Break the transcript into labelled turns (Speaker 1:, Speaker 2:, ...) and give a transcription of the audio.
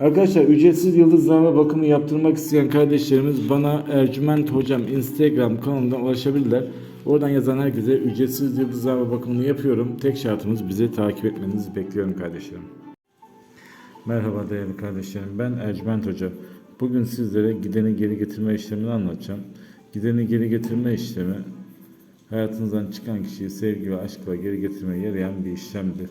Speaker 1: Arkadaşlar ücretsiz yıldızlama bakımı yaptırmak isteyen kardeşlerimiz bana Ercüment Hocam Instagram kanalından ulaşabilirler. Oradan yazan herkese ücretsiz yıldızlama bakımını yapıyorum. Tek şartımız bizi takip etmenizi bekliyorum kardeşlerim. Merhaba değerli kardeşlerim. Ben Ercüment Hoca. Bugün sizlere gideni geri getirme işlemini anlatacağım. Gideni geri getirme işlemi hayatınızdan çıkan kişiyi sevgi ve aşkla geri getirmeye yarayan bir işlemdir.